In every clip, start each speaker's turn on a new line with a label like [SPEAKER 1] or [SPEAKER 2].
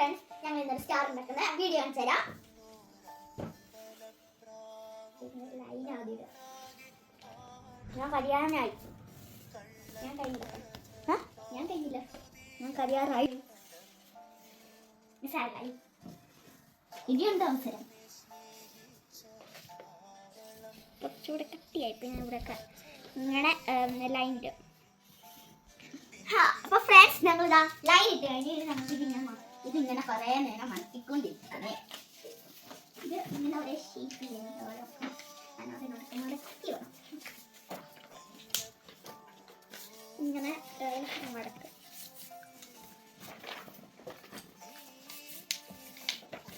[SPEAKER 1] Friends ഞങ്ങൾ ഇന്നൊരു star ഉണ്ടാക്കുന്ന വീഡിയോ കാണിച്ചു തരാം. ഞാൻ കഴിയാനായി ഞാൻ കഴിഞ്ഞില്ല ആ? ഞാൻ കഴിഞ്ഞില്ല ഞാൻ കഴിയാറായി മിസ്സായി ഇനിയുണ്ട് അവസരം? കുറച്ചുകൂടെ കട്ടിയായി ഞാൻ ഇവിടെ ഇങ്ങനെ ലൈൻ ഇടും. ഹാ അപ്പൊ ഫ്രണ്ട്സ് ഞങ്ങളിതാ ലൈൻ ഇട്ട് കഴിഞ്ഞ് ഇത് നമുക്ക് പിന്നെ ഇതിങ്ങനെ കുറേ നേരം മടക്കിക്കൊണ്ടിരിക്കണേ. ഇത് ഇങ്ങനെ ഒരേ ഷീറ്റ് ചെയ്യുന്നത് ഇങ്ങനെ ഏഹ്, മടക്ക്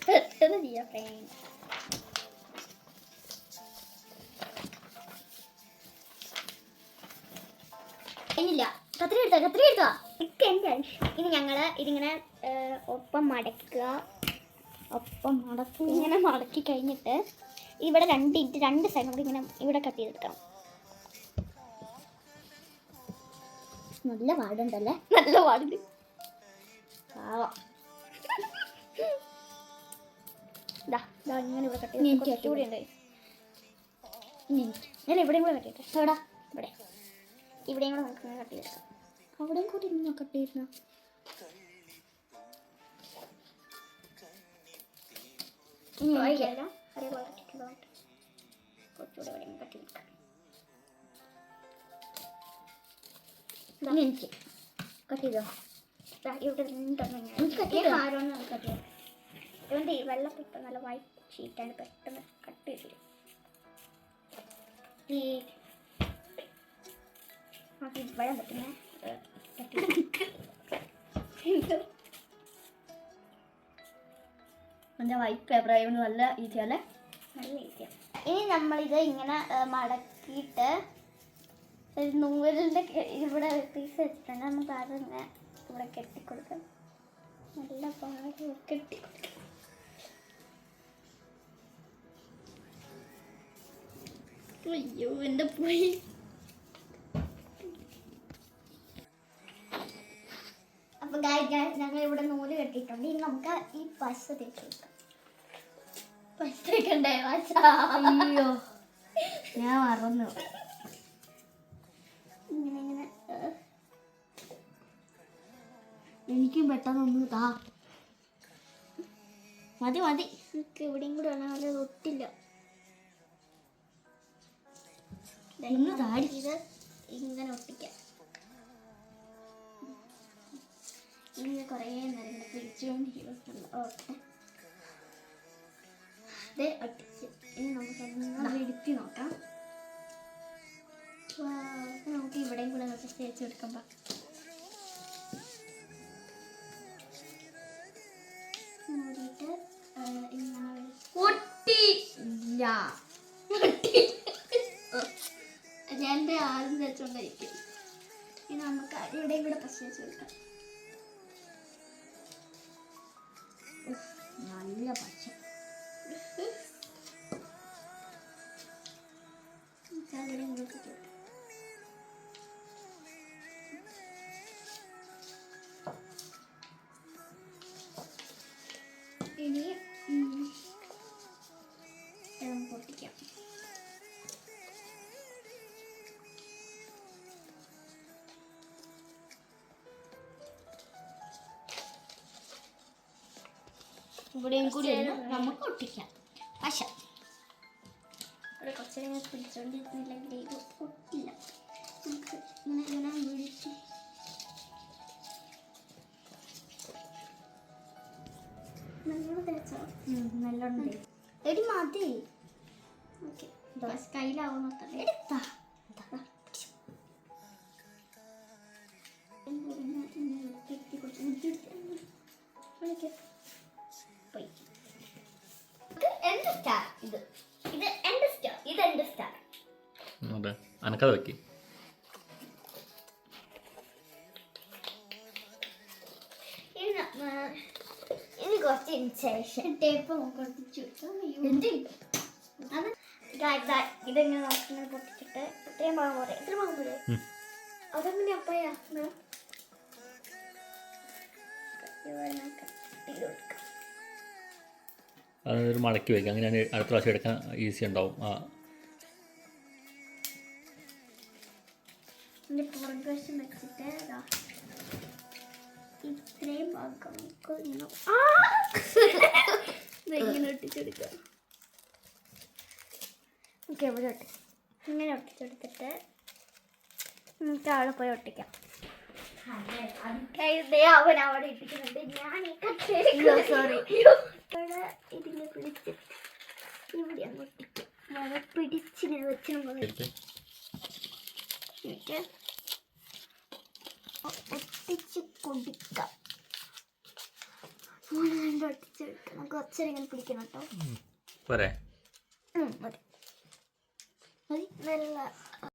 [SPEAKER 1] പെട്ടെന്ന് ചെയ്യാം ഫ്രണ്ട്സ് ഇല്ല കത്രി എടുത്തോ കത്തിരി എടുത്തോ? എന്റെ ഇനി ഞങ്ങൾ ഇതിങ്ങനെ ഒപ്പം മടക്കുക. ഒപ്പം മടക്കി ഇങ്ങനെ മടക്കി കഴിഞ്ഞിട്ട് ഇവിടെ രണ്ട് ഇഞ്ച് രണ്ട് സൈഡും കൂടി ഇങ്ങനെ ഇവിടെ കട്ട് ചെയ്തെടുക്കണം. നല്ല പാടുണ്ടല്ലേ നല്ല പാടുണ്ട് പാവം. ഇങ്ങനെ ഇവിടെ കട്ട് ചെയ്ത് കുറച്ചുകൂടി ഉണ്ട് ഞാൻ ഇവിടെയും കൂടെ കട്ട് ചെയ്തേ എവിടാ? ഇവിടെ. ഇവിടെയും കൂടെ നമുക്ക് കട്ട് ചെയ്തെടുക്കാം. അവിടെയും കൂടി ഇന്ന് കട്ട് ചെയ്തിരുന്നു ഇനി എനിക്കല്ല അതേപോലെ കട്ടിട്ടുള്ളതായിട്ട് കുറച്ചുകൂടെ ഇവിടെയും കട്ട് ചെയ്തെടുക്കാം ഇനി എനിക്ക് കട്ട് ചെയ്തോ? ദാ ഇവിടെ രണ്ടെണ്ണം ഞാൻ
[SPEAKER 2] എനിക്ക് cut ചെയ്തോ?
[SPEAKER 1] ആരോന്ന് കട്ട് ചെയ്യാം ഇവന്റെ ഈ വെള്ള പേപ്പർ നല്ല വൈറ്റ് ഷീറ്റാണ് പെട്ടെന്ന് കട്ട് ചെയ്തിരും ഈ വെള്ളം പറ്റുന്നേ
[SPEAKER 2] എന്റെ വൈറ്റ് പേപ്പർ ആയതുകൊണ്ട് നല്ല ഈസി അല്ലേ
[SPEAKER 1] നല്ല ഈസിയാണ് ഇനി നമ്മളിത് ഇങ്ങനെ മടക്കിയിട്ട് ഒരു നൂലിന്റെ ഇവിടെ പീസ് വെച്ചിട്ടുണ്ട്. നമുക്ക് അത് ഇങ്ങനെ ഇവിടെ കെട്ടിക്കൊടുക്കാം. നല്ല പാട് കെട്ടിക്കൊടുക്കാം.
[SPEAKER 2] അയ്യോ എന്റെ പോയി
[SPEAKER 1] ഗായ് ഞങ്ങൾ ഇവിടെ നൂൽ കെട്ടിയിട്ടുണ്ട്. ഇനി നമുക്ക് ഈ പശ തേച്ച് കൊടുക്കാം. പശ തേക്കണ്ടേ? പശ
[SPEAKER 2] അയ്യോ. ഞാൻ മറന്നു.
[SPEAKER 1] ഇങ്ങനെ ഇങ്ങനെ.
[SPEAKER 2] എനിക്കും പെട്ടെന്നൊന്ന് താ മതി മതി.
[SPEAKER 1] എനിക്ക് എവിടെയും കൂടെ അത് ഒട്ടില്ല.
[SPEAKER 2] താടി.
[SPEAKER 1] ഇത് ഇങ്ങനെ ഒട്ടിക്കാം. ഇങ്ങനെ കുറേ നേരം പിടിച്ചുകൊണ്ടിരിക്കുന്നുണ്ട് ഓക്കെ. ഒട്ടിച്ച് ഇനി നമുക്ക് നോക്കാം. ഇവിടെയും കൂടെ നമുക്ക് തേച്ച് കൊടുക്കുമ്പോൾ മൂടിയിട്ട്
[SPEAKER 2] ഇല്ല
[SPEAKER 1] ഞാൻ ആദ്യം തേച്ചുകൊണ്ടിരിക്കും ഇനി നമുക്ക് ഇവിടെയും കൂടെ പശ കൊടുക്കാം
[SPEAKER 2] നല്ല പച്ച
[SPEAKER 1] നമുക്ക്
[SPEAKER 2] ഇവിടെയും കൂടി ഒന്ന് നമുക്ക് ഒട്ടിക്കാം. പശ.
[SPEAKER 1] ഇവിടെ കുറച്ച് നേരം പിടിച്ചോണ്ടിരുന്നില്ലെങ്കിൽ ഇത് ഒട്ടില്ല. നമുക്ക് ഇങ്ങനെ ഇങ്ങനെ വിളിച്ച് നല്ലോണം എടി മതി. ഓക്കെ. കയ്യിലാവുന്ന എടുത്താ.
[SPEAKER 3] അതെ അനക്കത് വെക്കി.
[SPEAKER 1] ഇനി കുറച്ച് ഇൻസേഷൻ ടേപ്പ് ഇതെങ്ങനെ നോക്കുന്നത് പൊട്ടിച്ചിട്ട് ഇത്രയും ഇത്ര. അതെങ്ങനെ അപ്പയാ
[SPEAKER 3] അതൊരു മടക്കി വയ്ക്കുക അങ്ങനെയാണ് അടുത്ത പ്രാവശ്യം എടുക്കാൻ ഈസി ഉണ്ടാവും. ആ
[SPEAKER 1] ഇതിന്റെ പുറകുവശം വെച്ചിട്ട് ഇതാ ഇത്രയും ഭാഗം നമുക്ക് ഇങ്ങനെ ആ! ഇതിങ്ങനെ ഒട്ടിച്ചെടുക്കുക. ഓക്കെ ഇവിടെ ഒട്ടി. ഇങ്ങനെ ഒട്ടിച്ചെടുത്തിട്ട് നമുക്ക് അവിടെ പോയി ഒട്ടിക്കാം. ദേ അവൻ അവിടെ ഇട്ടിട്ടുണ്ട് ഞാൻ
[SPEAKER 2] sorry.
[SPEAKER 1] ഇവിടെ ഇതിങ്ങനെ പിടിച്ചിട്ട് ഇവിടെ അങ്ങ് ഒട്ടിക്കും. അവിടെ പിടിച്ചിങ്ങനെ വെച്ച് നമ്മൾ എന്നിട്ട് ഒ- ഒട്ടിച്ച് കൊടുക്കാം. ഒട്ടിച്ചെടുക്കണം ഒച്ചര ഇങ്ങനെ പിടിക്കണം കേട്ടോ.
[SPEAKER 3] പോരെ.
[SPEAKER 1] മതി. മതി നല്ല